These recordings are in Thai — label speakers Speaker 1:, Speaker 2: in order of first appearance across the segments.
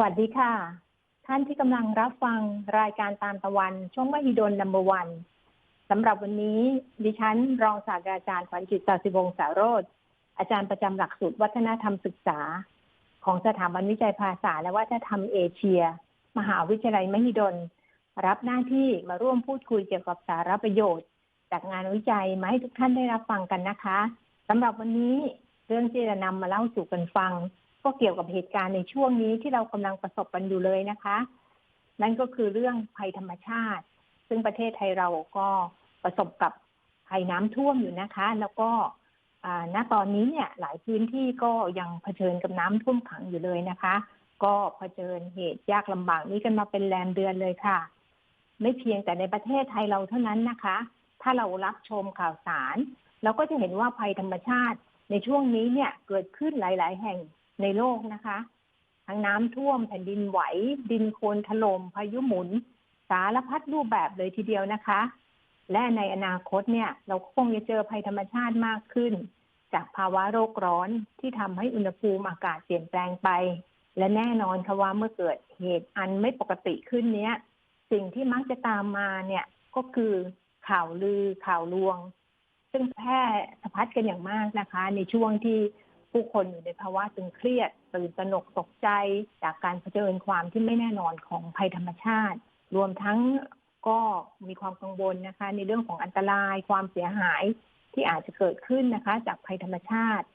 Speaker 1: วัสดีค่ะ ท่านที่กำลังรับฟังรายการตามตะวัน ช่วงมหิดลนัมเบอร์วันสำหรับวันนี้ ดิฉันรองศาสตราจารย์ขวัญจิตสาสิวงศ์สารโรธอาจารย์ประจำหลักสูตรวัฒนธรรมศึกษา ของสถาบันวิจัยภาษาและวัฒนธรรมเอเชีย มหาวิทยาลัยมหิดล รับหน้าที่มาร่วมพูดคุยเกี่ยวกับสาระประโยชน์ จากงานวิจัยมาให้ทุกท่านได้รับฟังกันนะคะสำหรับวันนี้เรื่องที่จะนำมาเล่าสู่กันฟัง ก็เกี่ยวกับเหตุการณ์ในช่วงนี้ที่เรากำลังประสบกันอยู่เลยนะคะ นั่นก็คือเรื่องภัยธรรมชาติ ซึ่งประเทศไทยเราก็ประสบกับภัยน้ำท่วมอยู่นะคะ แล้วก็ณตอนนี้เนี่ยหลายพื้นที่ก็ยังเผชิญกับน้ำท่วมขังอยู่เลยนะคะ ก็เผชิญเหตุยากลำบากนี้กันมาเป็นแรมเดือนเลยค่ะ ไม่เพียงแต่ในประเทศไทยเราเท่านั้นนะคะ ถ้าเรารับชมข่าวสาร เราก็จะเห็นว่าภัยธรรมชาติในช่วงนี้เนี่ยเกิดขึ้นหลาย ๆ แห่ง ในโลกนะคะ ทั้งน้ำท่วมแผ่นดินไหว ดินโคลนถลม่มพายุหมุน สารพัดรูปแบบเลยทีเดียวนะคะ และในอนาคตเนี่ย เราคงจะเจอภัยธรรมชาติมากขึ้น จากภาวะโรคร้อนที่ทำให้อุณหภูมิอากาศเปลี่ยนแปลงไป และแน่นอนค่ะว่าเมื่อเกิดเหตุอันไม่ปกติขึ้นเนี้ย สิ่งที่มักจะตามมาเนี่ยก็คือข่าวลือข่าวลวง ซึ่งแพร่สะพัดกันอย่างมากนะคะ ในช่วงที่ ผู้คนอยู่ในภาวะตึงเครียดตื่นตระหนกตกใจ จากการเผชิญความที่ไม่แน่นอนของภัยธรรมชาติ รวมทั้งก็มีความกังวลนะคะ ในเรื่องของอันตรายความเสียหายที่อาจจะเกิดขึ้นนะคะ จากภัยธรรมชาติ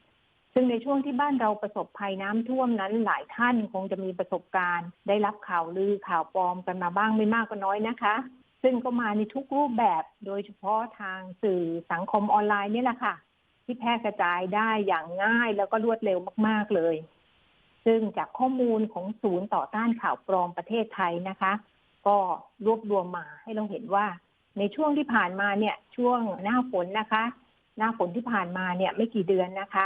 Speaker 1: ซึ่งในช่วงที่บ้านเราประสบภัยน้ำท่วมนั้น หลายท่านคงจะมีประสบการณ์ ได้รับข่าวลือข่าวปลอมกันมาบ้างไม่มากก็น้อยนะคะ ซึ่งก็มาในทุกรูปแบบ โดยเฉพาะทางสื่อสังคมออนไลน์นี่แหละค่ะ ที่แพร่กระจายได้อย่างง่ายแล้วก็รวดเร็วมาก ๆ เลย ซึ่งจากข้อมูลของศูนย์ต่อต้านข่าวปลอมประเทศไทยนะคะ ก็รวบรวมมาให้เราเห็นว่า ในช่วงที่ผ่านมาเนี่ย ช่วงหน้าฝนนะคะ หน้าฝนที่ผ่านมาเนี่ย ไม่กี่เดือนนะคะ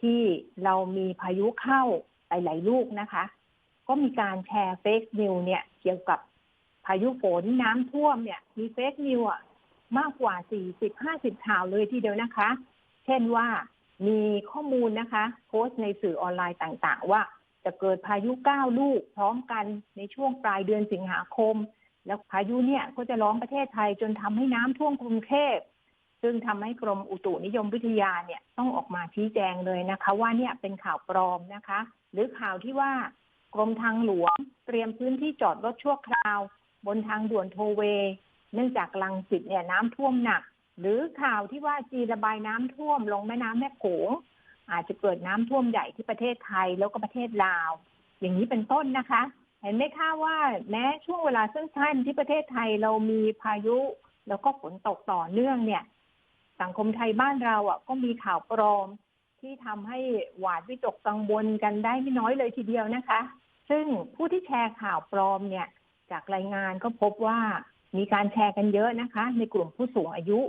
Speaker 1: ที่เรามีพายุเข้าหลายๆลูกนะคะ ก็มีการแชร์เฟกนิวเนี่ย เกี่ยวกับพายุฝนน้ำท่วมเนี่ย มีเฟกนิวอะมากกว่า 40-50ข่าวเลยทีเดียวนะคะ เช่นว่ามีข้อมูลนะคะโพสต์ในสื่อออนไลน์ต่างๆ ว่าจะเกิดพายุเก้าลูกพร้อมกันในช่วงปลายเดือนสิงหาคม แล้วพายุเนี่ยก็จะล้อมประเทศไทยจนทำให้น้ำท่วมกรุงเทพซึ่งทำให้กรมอุตุนิยมวิทยาเนี่ยต้องออกมาชี้แจงเลยนะคะ ว่าเนี่ยเป็นข่าวปลอมนะคะ หรือข่าวที่ว่ากรมทางหลวง เตรียมพื้นที่จอดรถชั่วคราว บนทางด่วนโทเว เนื่องจากลังสิตเนี่ยน้ำท่วมหนัก หรือข่าวที่ว่าจีระบายน้ำท่วมลงแม่น้ำแม่โขงอาจจะเกิดน้ำท่วมใหญ่ที่ประเทศไทยแล้วก็ประเทศลาว อย่างนี้เป็นต้นนะคะ เห็นไหมคะว่าแม้ช่วงเวลาสั้นๆที่ประเทศไทยเรามีพายุ แล้วก็ฝนตกต่อเนื่องเนี่ย สังคมไทยบ้านเราอะ ก็มีข่าวปลอมที่ทำให้หวาดวิตกกังวลกันได้ไม่น้อยเลยทีเดียวนะคะ ซึ่งผู้ที่แชร์ข่าวปลอมเนี่ย จากรายงานก็พบว่ามีการแชร์กันเยอะนะคะ ในกลุ่มผู้สูงอายุ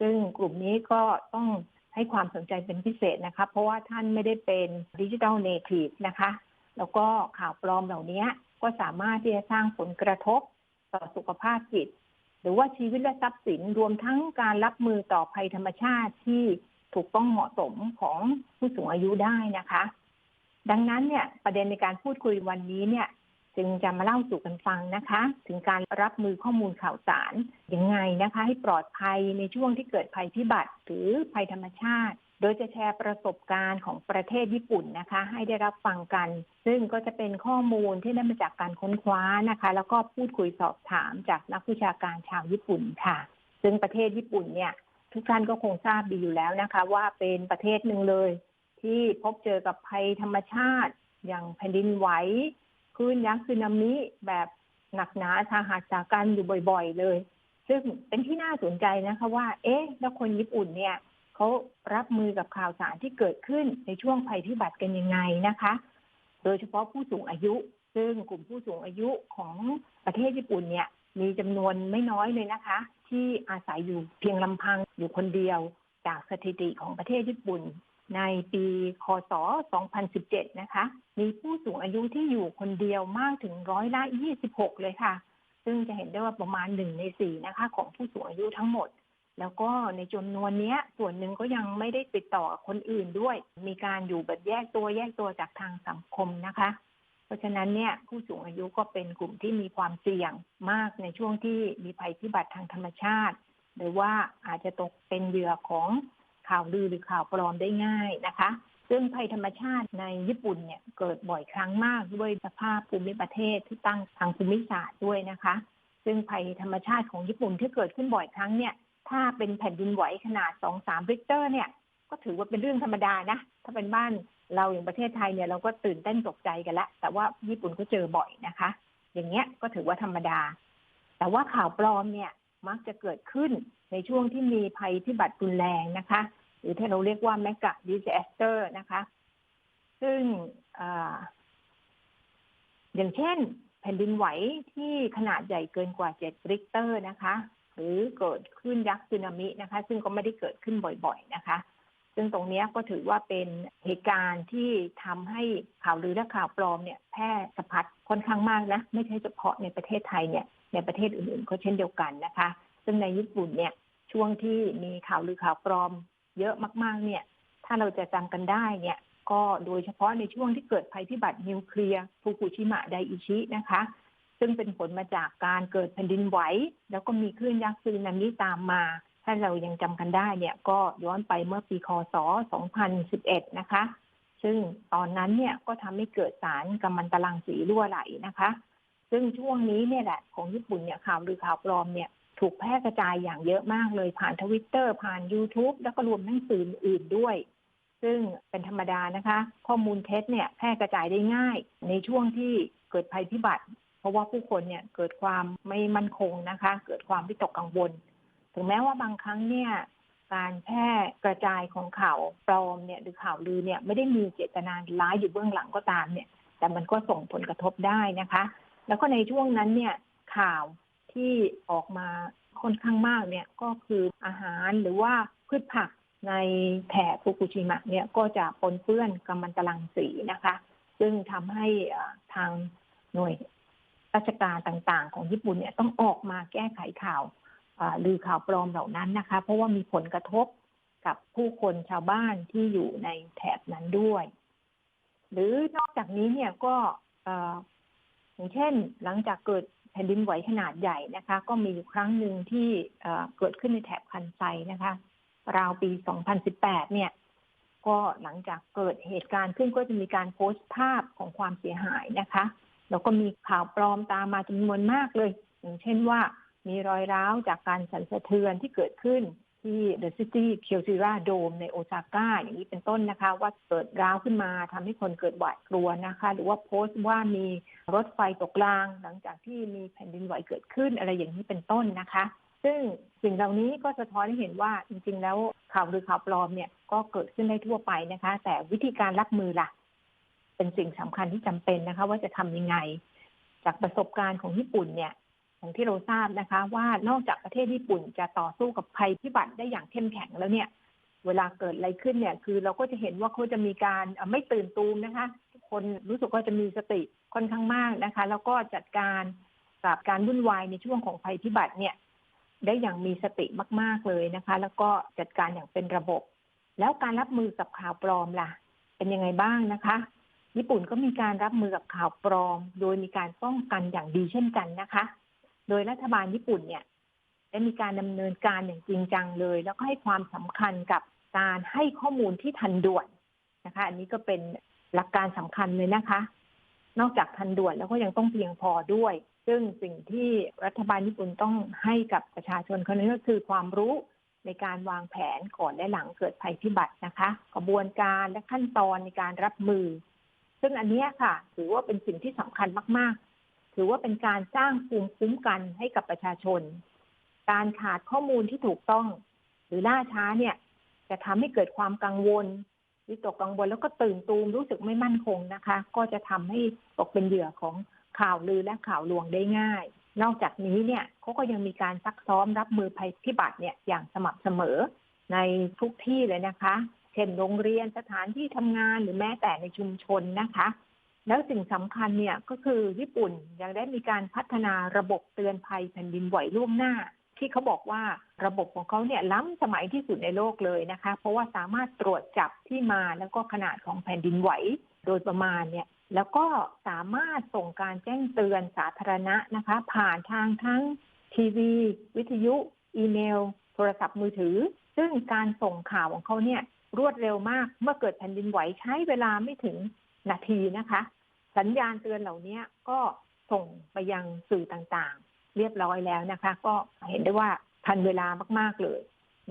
Speaker 1: ซึ่งกลุ่มนี้ก็ต้องให้ความสนใจเป็นพิเศษนะคะ เพราะว่าท่านไม่ได้เป็นดิจิทัลเนทีฟนะคะ แล้วก็ข่าวปลอมเหล่านี้ก็สามารถที่จะสร้างผลกระทบต่อสุขภาพจิต หรือว่าชีวิตและทรัพย์สินรวมทั้งการรับมือต่อภัยธรรมชาติที่ถูกต้องเหมาะสมของผู้สูงอายุได้นะคะ ดังนั้นเนี่ยประเด็นในการพูดคุยวันนี้เนี่ย จึงจะมาเล่าสู่กันฟังนะคะ ถึงการรับมือข้อมูลข่าวสารยังไงนะคะ ให้ปลอดภัยในช่วงที่เกิดภัยพิบัติ หรือภัยธรรมชาติ โดยจะแชร์ประสบการณ์ของประเทศญี่ปุ่นนะคะ ให้ได้รับฟังกัน ซึ่งก็จะเป็นข้อมูลที่ได้มาจากการค้นคว้านะคะ แล้วก็พูดคุยสอบถามจากนักวิชาการชาวญี่ปุ่นค่ะ ซึ่งประเทศญี่ปุ่นเนี่ยทุกท่านก็คงทราบดีอยู่แล้วนะคะ ว่าเป็นประเทศหนึ่งเลย ที่พบเจอกับภัยธรรมชาติ อย่างแผ่นดินไหว คลื่นยักษ์สึนามิแบบหนักหนาทาหัสจากกันอยู่บ่อยๆเลย ซึ่งเป็นที่น่าสนใจนะคะว่า เอ๊ะ แล้วคนญี่ปุ่นเนี่ยเขารับมือกับข่าวสารที่เกิดขึ้นในช่วงภัยพิบัติกันยังไงนะคะ โดยเฉพาะผู้สูงอายุ ซึ่งกลุ่มผู้สูงอายุของประเทศญี่ปุ่นเนี่ย มีจำนวนไม่น้อยเลยนะคะ ที่อาศัยอยู่เพียงลำพังอยู่คนเดียว จากสถิติของประเทศญี่ปุ่น ในปีคศ 2017 นะคะ มีผู้สูงอายุที่อยู่คนเดียวมากถึงร้อยละ 26 เลยค่ะ ซึ่งจะเห็นได้ว่าประมาณหนึ่งในสี่นะคะ ของผู้สูงอายุทั้งหมด แล้วก็ในจำนวนนี้ส่วนหนึ่งก็ยังไม่ได้ติดต่อคนอื่นด้วย มีการอยู่แบบแยกตัวแยกตัวจากทางสังคมนะคะสราะฉะนั้นเนี่ยผู้สูงอายุก็เป็นกลุ่มที่มีความเสี่ยงมากในช่วงที่มีภัยพิบัติทางธรรมชาติ หรือว่าอาจจะตกเป็นเหยื่อของ ข่าวลือหรือข่าวปลอมได้ง่ายนะคะ ซึ่งภัยธรรมชาติในญี่ปุ่นเนี่ยเกิดบ่อยครั้งมากด้วยสภาพภูมิประเทศที่ตั้งทางภูมิศาสตร์ด้วยนะคะ ซึ่งภัยธรรมชาติของญี่ปุ่นที่เกิดขึ้นบ่อยครั้งเนี่ย ถ้าเป็นแผ่นดินไหวขนาดสองสามริกเตอร์เนี่ยก็ถือว่าเป็นเรื่องธรรมดานะ ถ้าเป็นบ้านเราอย่างประเทศไทยเนี่ยเราก็ตื่นเต้นตกใจกันล้วแต่ว่าญี่ปุ่นก็เจอบ่อยนะคะ อย่างเงี้ยก็ถือว่าธรรมดา แต่ว่าข่าวปลอมเนี่ย มักจะเกิดขึ้นในช่วงที่มีภัยพิบัติรุนแรงนะคะ หรือที่เราเรียกว่าแมกกะดิสแอสเตอร์นะคะ ซึ่งออย่างเช่น แผ่นดินไหวที่ขนาดใหญ่เกินกว่าเจ็ดริกเตอร์นะคะ หรือเกิดขึ้นยักษ์สึนามินะคะ ซึ่งก็ไม่ได้เกิดขึ้นบ่อยๆนะคะ ซึ่งตรงนี้ก็ถือว่าเป็นเหตุการณ์ที่ทำให้ข่าวลือและข่าวปลอมเนี่ยแพร่สะพัดค่อนข้างมากนะ ไม่ใช่เฉพาะในประเทศไทยเนี่ยในประเทศอื่นๆก็เช่นเดียวกันนะคะ ซึ่งในญี่ปุ่นเนี่ยช่วงที่มีข่าวลือข่าวปลอม เยอะมากๆ เนี่ย ถ้าเราจะจำกันได้เนี่ย ก็โดยเฉพาะในช่วงที่เกิดภัยพิบัตินิวเคลียร์ฟุกุชิมะไดอิชินะคะ ซึ่งเป็นผลมาจากการเกิดแผ่นดินไหวแล้วก็มีคลื่นยักษ์ซึนามิตามมา ถ้าเรายังจำกันได้เนี่ยก็ย้อนไปเมื่อปีคศ 2011 นะคะ ซึ่งตอนนั้นเนี่ยก็ทำให้เกิดสารกัมมันตรังสีรั่วไหลนะคะ ซึ่งช่วงนี้เนี่ยแหละของญี่ปุ่นเนี่ยข่าวหรือข่าวปลอมเนี่ยถูกแพร่กระจายอย่างเยอะมากเลยผ่านทวิตเตอร์ผ่าน YouTube แล้วก็รวมทั้งสื่ออื่นด้วย ซึ่งเป็นธรรมดานะคะ ข้อมูลเท็จเนี่ยแพร่กระจายได้ง่าย ในช่วงที่เกิดภัยพิบัติ เพราะว่าผู้คนเนี่ยเกิดความไม่มั่นคงนะคะ เกิดความวิตกกังวล ถึงแม้ว่าบางครั้งเนี่ย การแพร่กระจายของข่าวปลอมเนี่ยหรือข่าวลือเนี่ยไม่ได้มีเจตนาร้ายอยู่เบื้องหลังก็ตามเนี่ย แต่มันก็ส่งผลกระทบได้นะคะ แล้วก็ในช่วงนั้นเนี่ยข่าวที่ออกมาค่อนข้างมากเนี่ยก็คืออาหารหรือว่าพืชผักในแถบฟุกุชิมะเนี่ยก็จะปนเปื้อนกัมมันตรังสีนะคะ ซึ่งทำให้ทางหน่วยราชการต่างๆ ของญี่ปุ่นเนี่ยต้องออกมาแก้ไขข่าว ลือข่าวปลอมเหล่านั้นนะคะ เพราะว่ามีผลกระทบกับผู้คนชาวบ้านที่อยู่ในแถบนั้นด้วย หรือนอกจากนี้เนี่ยก็อย่างเช่น หลังจากเกิดแผ่นดินไหวขนาดใหญ่นะคะ ก็มีอยู่ครั้งหนึ่งที่เกิดขึ้นในแถบคันไซนะคะ ราวปี 2018 เนี่ย ก็หลังจากเกิดเหตุการณ์ขึ้นก็จะมีการโพสต์ภาพของความเสียหายนะคะ แล้วก็มีข่าวปลอมตามมาจำนวนมากเลย อย่างเช่นว่า มีรอยร้าวจากการสั่นสะเทือนที่เกิดขึ้นที่ The City k y o s i r a Dome ในโอซาก้าอย่างนี้เป็นต้นนะคะ ว่าเกิดร้าวขึ้นมาทำให้คนเกิดหวาดกลัวนะคะ หรือว่าโพสต์ว่ามีรถไฟตกราง หลังจากที่มีแผ่นดินไหวเกิดขึ้นอะไรอย่างนี้เป็นต้นนะคะ ซึ่งสิ่งเหล่านี้ก็สะท้อนให้เห็นว่าจริง ๆ แล้วข่าวหรือข่าวปลอมเนี่ยก็เกิดขึ้นได้ทั่วไปนะคะ แต่วิธีการรับมือละ่ะ เป็นสิ่งสำคัญที่จำเป็นนะคะ ว่าจะทำยังไง จากประสบการณ์ของญี่ปุ่นเนี่ย อย่างที่เราทราบนะคะ ว่านอกจากประเทศญี่ปุ่นจะต่อสู้กับภัยพิบัติได้อย่างเข้มแข็งแล้วเนี่ย เวลาเกิดอะไรขึ้นเนี่ย คือเราก็จะเห็นว่าเขาจะมีการไม่ตื่นตูมนะคะ ทุกคนรู้สึกว่าจะมีสติค่อนข้างมากนะคะ แล้วก็จัดการกับการวุ่นวายในช่วงของภัยพิบัติเนี่ย ได้อย่างมีสติมาก ๆเลยนะคะ แล้วก็จัดการอย่างเป็นระบบ แล้วการรับมือกับข่าวปลอมล่ะ เป็นยังไงบ้างนะคะญี่ปุ่นก็มีการรับมือกับข่าวปลอม โดยมีการป้องกันอย่างดีเช่นกันนะคะ โดยรัฐบาลญี่ปุ่นเนี่ยได้มีการดำเนินการอย่างจริงจังเลย แล้วก็ให้ความสำคัญกับการให้ข้อมูลที่ทันด่วนนะคะ อันนี้ก็เป็นหลักการสำคัญเลยนะคะ นอกจากทันด่วนแล้วก็ยังต้องเพียงพอด้วย ซึ่งสิ่งที่รัฐบาลญี่ปุ่นต้องให้กับประชาชนเขานั้นก็คือความรู้ในการวางแผนก่อนและหลังเกิดภัยพิบัตินะคะ กระบวนการและขั้นตอนในการรับมือ ซึ่งอันนี้ค่ะ ถือว่าเป็นสิ่งที่สำคัญมาก ถือว่าเป็นการสร้างภูมิคุ้มกันให้กับประชาชน การขาดข้อมูลที่ถูกต้อง หรือล่าช้าเนี่ย จะทำให้เกิดความกังวลวิตกกังวลแล้วก็ตื่นตูมรู้สึกไม่มั่นคงนะคะ ก็จะทำให้ตกเป็นเหยื่อของข่าวลือและข่าวลวงได้ง่าย นอกจากนี้เนี่ยเขาก็ยังมีการซักซ้อมรับมือภัยพิบัติเนี่ยอย่างสม่ำเสมอในทุกที่เลยนะคะ เช่นโรงเรียนสถานที่ทำงานหรือแม้แต่ในชุมชนนะคะ แล้วสิ่งสำคัญเนี่ยก็คือญี่ปุ่นยังได้มีการพัฒนาระบบเตือนภัยแผ่นดินไหวล่วงหน้า ที่เขาบอกว่าระบบของเขาเนี่ยล้ำสมัยที่สุดในโลกเลยนะคะ เพราะว่าสามารถตรวจจับที่มาแล้วก็ขนาดของแผ่นดินไหว โดยประมาณเนี่ยแล้วก็สามารถส่งการแจ้งเตือนสาธารณะนะคะ ผ่านทางทั้งทีวี วิทยุ อีเมล โทรศัพท์มือถือ ซึ่งการส่งข่าวของเขาเนี่ยรวดเร็วมากเมื่อเกิดแผ่นดินไหวใช้เวลาไม่ถึง นาทีนะคะ สัญญาณเตือนเหล่านี้ก็ส่งไปยังสื่อต่างๆ เรียบร้อยแล้วนะคะ ก็เห็นได้ว่าทันเวลามากๆเลย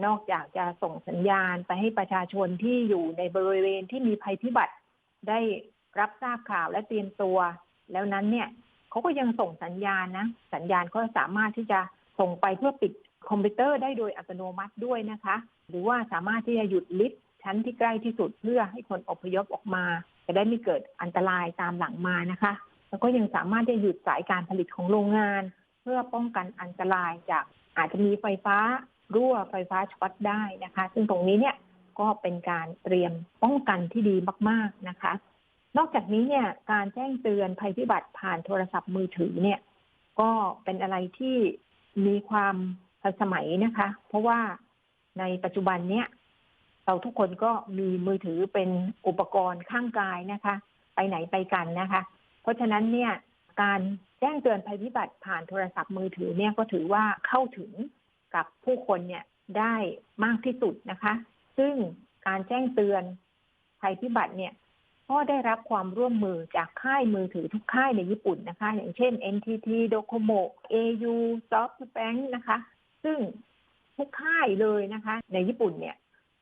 Speaker 1: นอกจากจะส่งสัญญาณไปให้ประชาชนที่อยู่ในบริเวณที่มีภัยพิบัติได้รับทราบข่าวและเตรียมตัว แล้วนั้นเนี่ยเขาก็ยังส่งสัญญาณนะสัญญาณก็สามารถที่จะส่งไปเพื่อปิดคอมพิวเตอร์ได้โดยอัตโนมัติด้วยนะคะ หรือว่าสามารถที่จะหยุดลิฟต์ ชั้นที่ใกล้ที่สุดเพื่อให้คนอพยพออกมา จะได้ไม่เกิดอันตรายตามหลังมานะคะ แล้วก็ยังสามารถจะหยุดสายการผลิตของโรงงาน เพื่อป้องกันอันตรายจากอาจจะมีไฟฟ้ารั่วไฟฟ้าช็อตได้นะคะ ซึ่งตรงนี้เนี่ยก็เป็นการเตรียมป้องกันที่ดีมาก ๆนะคะ นอกจากนี้เนี่ยการแจ้งเตือนภัยพิบัติผ่านโทรศัพท์มือถือเนี่ย ก็เป็นอะไรที่มีความทันสมัยนะคะ เพราะว่าในปัจจุบันเนี้ย เราทุกคนก็มีมือถือเป็นอุปกรณ์ข้างกายนะคะ ไปไหนไปกันนะคะ เพราะฉะนั้นเนี่ยการแจ้งเตือนภัยพิบัติผ่านโทรศัพท์มือถือเนี่ยก็ถือว่าเข้าถึงกับผู้คนเนี่ยได้มากที่สุดนะคะ ซึ่งการแจ้งเตือนภัยพิบัติเนี่ยก็ได้รับความร่วมมือจากค่ายมือถือทุกค่ายในญี่ปุ่นนะคะ อย่างเช่น NTT Docomo AU SoftBank นะคะ ซึ่งทุกค่ายเลยนะคะ ในญี่ปุ่นเนี่ย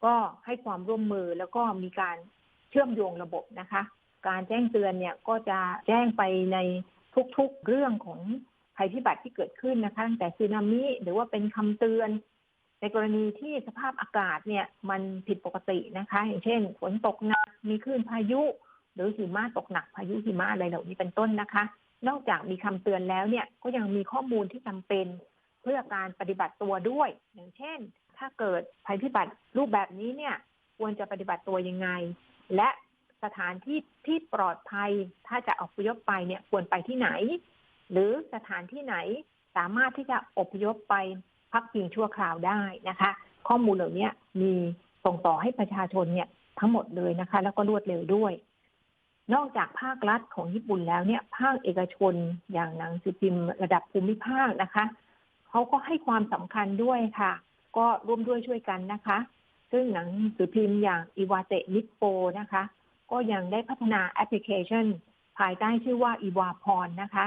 Speaker 1: ก็ให้ความร่วมมือแล้วก็มีการเชื่อมโยงระบบนะคะ การแจ้งเตือนเนี่ยก็จะแจ้งไปในทุกๆเรื่องของภัยพิบัติที่เกิดขึ้นนะคะตั้งแต่สึนามิหรือว่าเป็นคำเตือน ในกรณีที่สภาพอากาศเนี่ยมันผิดปกตินะคะ อย่างเช่นฝนตกหนักมีคลื่นพายุ หรือหิมะตกหนักพายุหิมะอะไรเหล่านี้เป็นต้นนะคะ นอกจากมีคำเตือนแล้วเนี่ยก็ยังมีข้อมูลที่จำเป็นเพื่อการปฏิบัติตัวด้วย อย่างเช่น ถ้าเกิดภัยพิบัติรูปแบบนี้เนี่ย ควรจะปฏิบัติตัวยังไง และสถานที่ที่ปลอดภัย ถ้าจะอพยพไปเนี่ยควรไปที่ไหน หรือสถานที่ไหนสามารถที่จะอพยพไปพักพิงชั่วคราวได้นะคะ ข้อมูลเหล่านี้มีส่งต่อให้ประชาชนเนี่ยทั้งหมดเลยนะคะ แล้วก็รวดเร็วด้วย นอกจากภาครัฐของญี่ปุ่นแล้วเนี่ยภาคเอกชนอย่างหนังสือพิมพ์ระดับภูมิภาคนะคะเขาก็ให้ความสำคัญด้วยค่ะ ก็ร่วมด้วยช่วยกันนะคะ ซึ่งหนังสือพิมพ์อย่างอีวาเตนิปโปนะคะ ก็ยังได้พัฒนาแอปพลิเคชัน ภายใต้ชื่อว่าอีวาพรนะคะ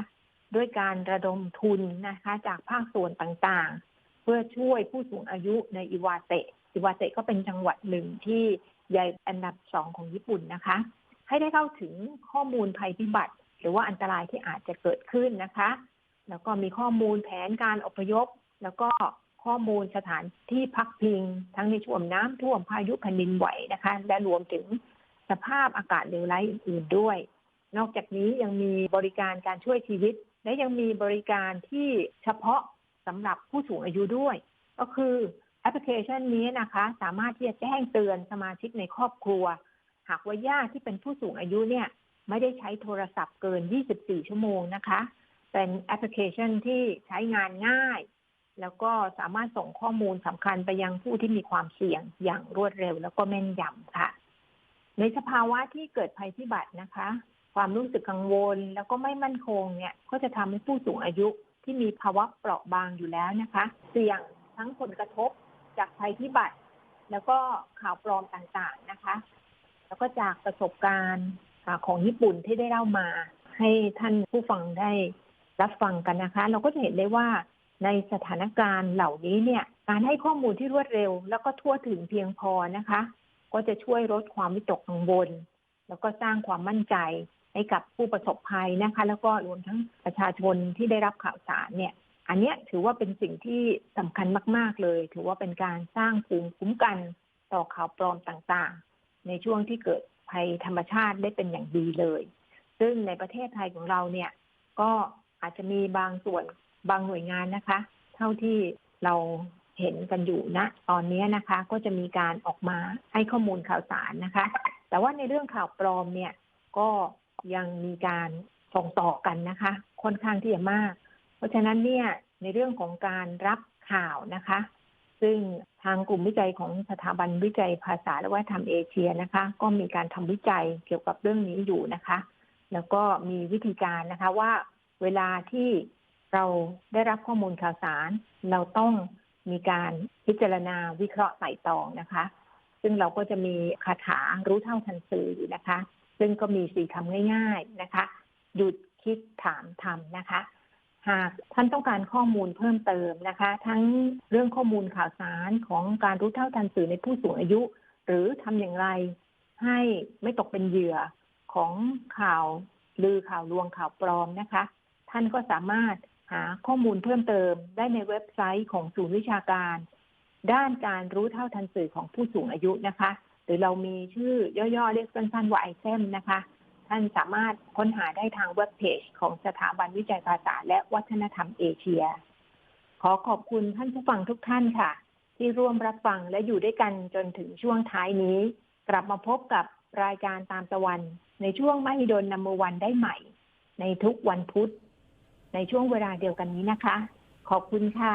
Speaker 1: ด้วยการระดมทุนนะคะ จากภาคส่วนต่างๆ เพื่อช่วยผู้สูงอายุในอีวาเตะอีวาเตะก็เป็นจังหวัดหนึ่งที่ใหญ่อันดับสองของญี่ปุ่นนะคะ ให้ได้เข้าถึงข้อมูลภัยพิบัติ หรือว่าอันตรายที่อาจจะเกิดขึ้นนะคะ แล้วก็มีข้อมูลแผนการอพยพ แล้วก็ ข้อมูลสถานที่พักพิง ทั้งในช่วงน้ำท่วมพายุแผ่นดินไหวนะคะ และรวมถึงสภาพอากาศเลวร้ายอื่นๆด้วย นอกจากนี้ยังมีบริการการช่วยชีวิต และยังมีบริการที่เฉพาะสำหรับผู้สูงอายุด้วย ก็คือแอปพลิเคชันนี้นะคะ สามารถที่จะแจ้งเตือนสมาชิกในครอบครัว หากว่าญาติที่เป็นผู้สูงอายุเนี่ย ไม่ได้ใช้โทรศัพท์เกิน 24 ชั่วโมงนะคะ เป็นแอปพลิเคชันที่ใช้งานง่าย แล้วก็สามารถส่งข้อมูลสำคัญไปยังผู้ที่มีความเสี่ยงอย่างรวดเร็ว แล้วก็แม่นยำค่ะ ในสภาวะที่เกิดภัยพิบัตินะคะ ความรู้สึกกังวลแล้วก็ไม่มั่นคงเนี่ย ก็จะทำให้ผู้สูงอายุที่มีภาวะเปราะบางอยู่แล้วนะคะ เสี่ยงทั้งผลกระทบจากภัยพิบัติ แล้วก็ข่าวปลอมต่างๆนะคะ แล้วก็จากประสบการณ์ของญี่ปุ่นที่ได้เล่ามา ให้ท่านผู้ฟังได้รับฟังกันนะคะ เราก็จะเห็นได้ว่า ในสถานการณ์เหล่านี้เนี่ยการให้ข้อมูลที่รวดเร็ว แล้วก็ทั่วถึงเพียงพอนะคะ ก็จะช่วยลดความวิตกกังวล แล้วก็สร้างความมั่นใจให้กับผู้ประสบภัยนะคะ แล้วก็รวมทั้งประชาชนที่ได้รับข่าวสารเนี่ย อันนี้ถือว่าเป็นสิ่งที่สำคัญมาก ๆเลย ถือว่าเป็นการสร้างภูมิคุ้มกันต่อข่าวปลอมต่างๆ ในช่วงที่เกิดภัยธรรมชาติได้เป็นอย่างดีเลย ซึ่งในประเทศไทยของเราเนี่ย ก็อาจจะมีบางส่วน บางหน่วยงานนะคะ เท่าที่เราเห็นกันอยู่ณนะ ตอนนี้นะคะ ก็จะมีการออกมาให้ข้อมูลข่าวสารนะคะ แต่ว่าในเรื่องข่าวปลอมเนี่ย ก็ยังมีการส่งต่อกันนะคะ ค่อนข้างที่จะมาก เพราะฉะนั้นเนี่ยในเรื่องของการรับข่าวนะคะ ซึ่งทางกลุ่มวิจัยของสถาบันวิจัยภาษาและวัฒนธรรมเอเชียนะคะ ก็มีการทำวิจัยเกี่ยวกับเรื่องนี้อยู่นะคะ แล้วก็มีวิธีการนะคะว่าเวลาที่ เราได้รับข้อมูลข่าวสาร เราต้องมีการพิจารณาวิเคราะห์ไต่ตองนะคะ ซึ่งเราก็จะมีคาถารู้เท่าทันสื่อนะคะ ซึ่งก็มีสี่คำง่าย ๆนะคะ หยุดคิดถามทำนะคะ หากท่านต้องการข้อมูลเพิ่มเติมนะคะ ทั้งเรื่องข้อมูลข่าวสารของการรู้เท่าทันสื่อในผู้สูงอายุ หรือทำอย่างไรให้ไม่ตกเป็นเหยื่อของข่าวลือข่าวลวงข่าวปลอมนะคะ ท่านก็สามารถ หาข้อมูลเพิ่มเติมได้ในเว็บไซต์ของศูนย์วิชาการ ด้านการรู้เท่าทันสื่อของผู้สูงอายุนะคะ หรือเรามีชื่อย่อๆเรียกสั้นๆว่าไอเซมนะคะ ท่านสามารถค้นหาได้ทางเว็บเพจของสถาบันวิจัยภาษาและวัฒนธรรมเอเชีย ขอขอบคุณท่านผู้ฟังทุกท่านค่ะ ที่ร่วมรับฟังและอยู่ด้วยกันจนถึงช่วงท้ายนี้ กลับมาพบกับรายการตามตะวัน ในช่วงมหิดลนัมเบอร์วันได้ใหม่ ในทุกวันพุธ ในช่วงเวลาเดียวกันนี้นะคะ ขอบคุณค่ะ